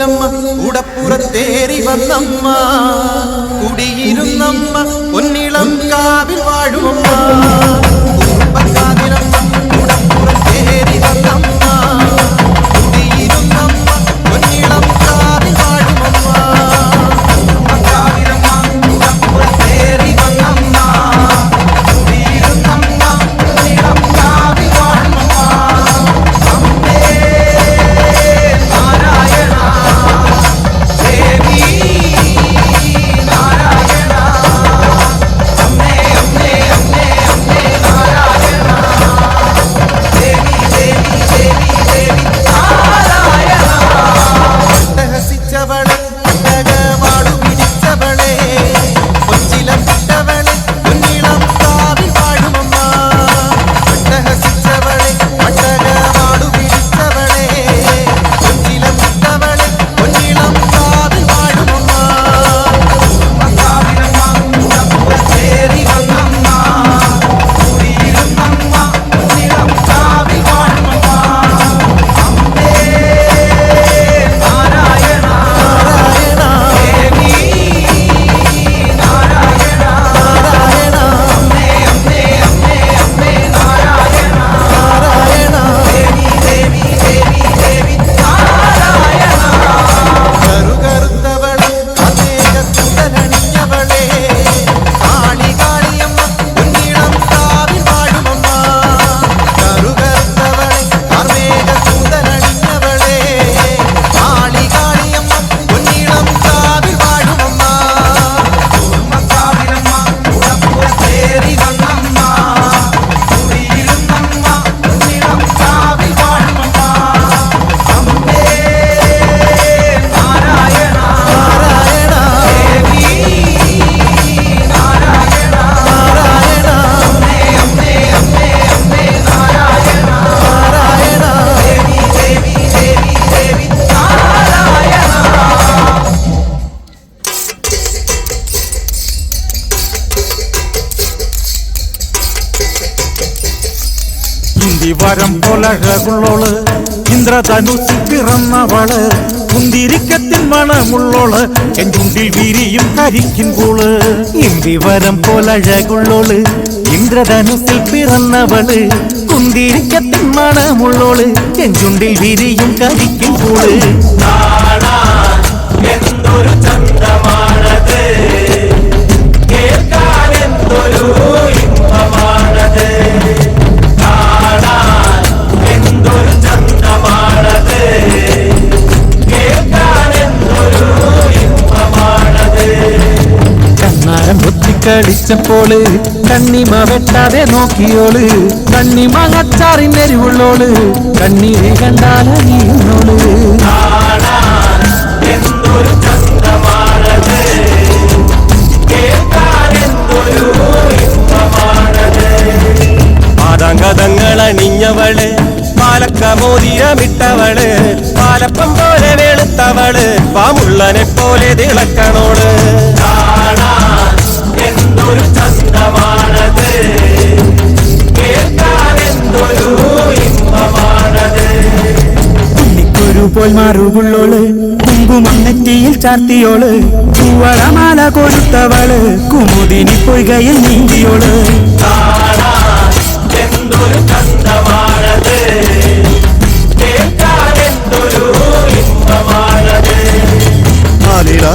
കുറുമ്പക്കാവിലമ്മ ഉടപ്പുറത്തേറി വന്നമ്മ. കുടിയിരുന്നമ്മ ഇന്ദിവരം പൊലഴകുള്ളോൾ. ഇന്ദ്രധനുസിൽ പിറന്നവൾ. കുന്തിരിക്കത്തിൻ മണമുള്ളോൾ എന്തുണ്ടിൽ വിരിയും കരിക്കിൻ പൂൾ. ഇന്ദിവരം പൊലഴകുള്ളോൾ. ഇന്ദ്രധനുസിൽ പിറന്നവൾ. കുന്തിരിക്കത്തിൻ മണമുള്ളോൾ എന്തുണ്ടിൽ വിരിയും കരിക്കിൻ കൂൾ എന്തൊരു ചന്തമാണത്? കേൾക്കാൻ എന്തൊരു കുത്തിക്കളിച്ചപ്പോൾ കണ്ണിമ വെട്ടാതെ നോക്കിയോൾ കണ്ണിമ അച്ചാറിന്റെ എരിവുള്ളോൾ കണ്ണീര് കണ്ടാലറിയുന്നോൾ കാണാൻ പാലക്കമോതിരമിട്ടവൾ പാലപ്പം പോലെ വെളുത്തവൾ പാമുള്ളനെ പോലെ തിളക്കണോട് പോൽ മാറുകുള്ളോൾ കുങ്കുമം നെറ്റിയിൽ ചാർത്തിയോൾ പൂവളമാല കൊടുത്തവൾ കുമുദിനി പൊയ്കയിൽ നീന്തിയോൾ. എന്തൊരു ചന്തമാണത് കേൾക്കാൻ എന്തൊരു ഇമ്പമാണത്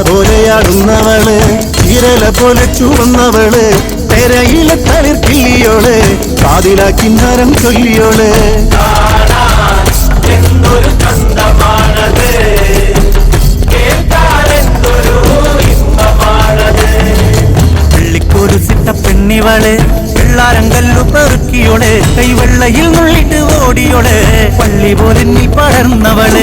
പോലെയാടുന്നവൾ ഇരല പോലെ ചുവന്നവൾ തെരയിലെ തളിർക്കില്ലിയോൾ കാതിലാക്കിന്നരം ചൊല്ലിയോൾ കാണാൻ എന്തൊരു ചന്തമാണത് കേൾക്കാൻ എന്തൊരു ഇമ്പമാണത് പള്ളിക്കൊരു സിട്ട പെണ്ണിവൾ വെള്ളാരം കല്ലു പെറുക്കിയോൾ കൈവെള്ളയിൽ നുള്ളിട്ട് ഓടിയോൾ പള്ളി പോലെ നീ പടർന്നവൾ.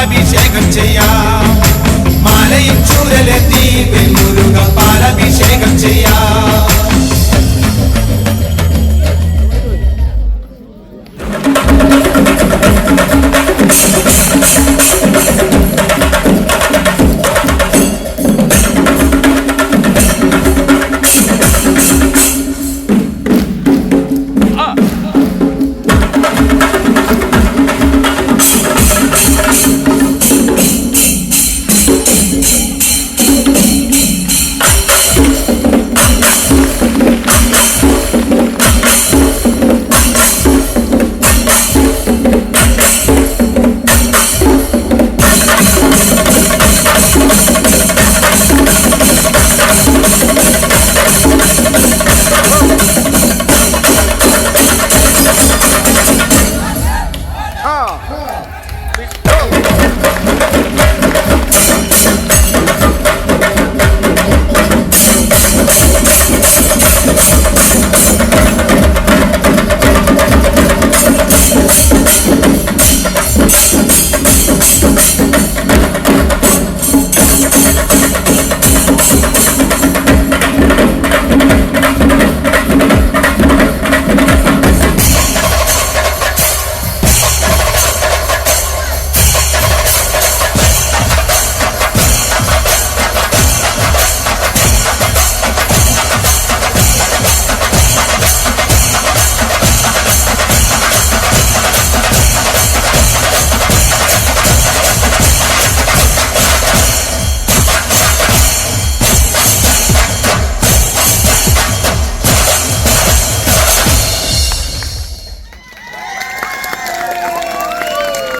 പാലഭിഷേകം ചെയ്യാം മാലയും ചൂരലെത്തി വെണ്ണുരുക പാലഭിഷേകം ചെയ്യാം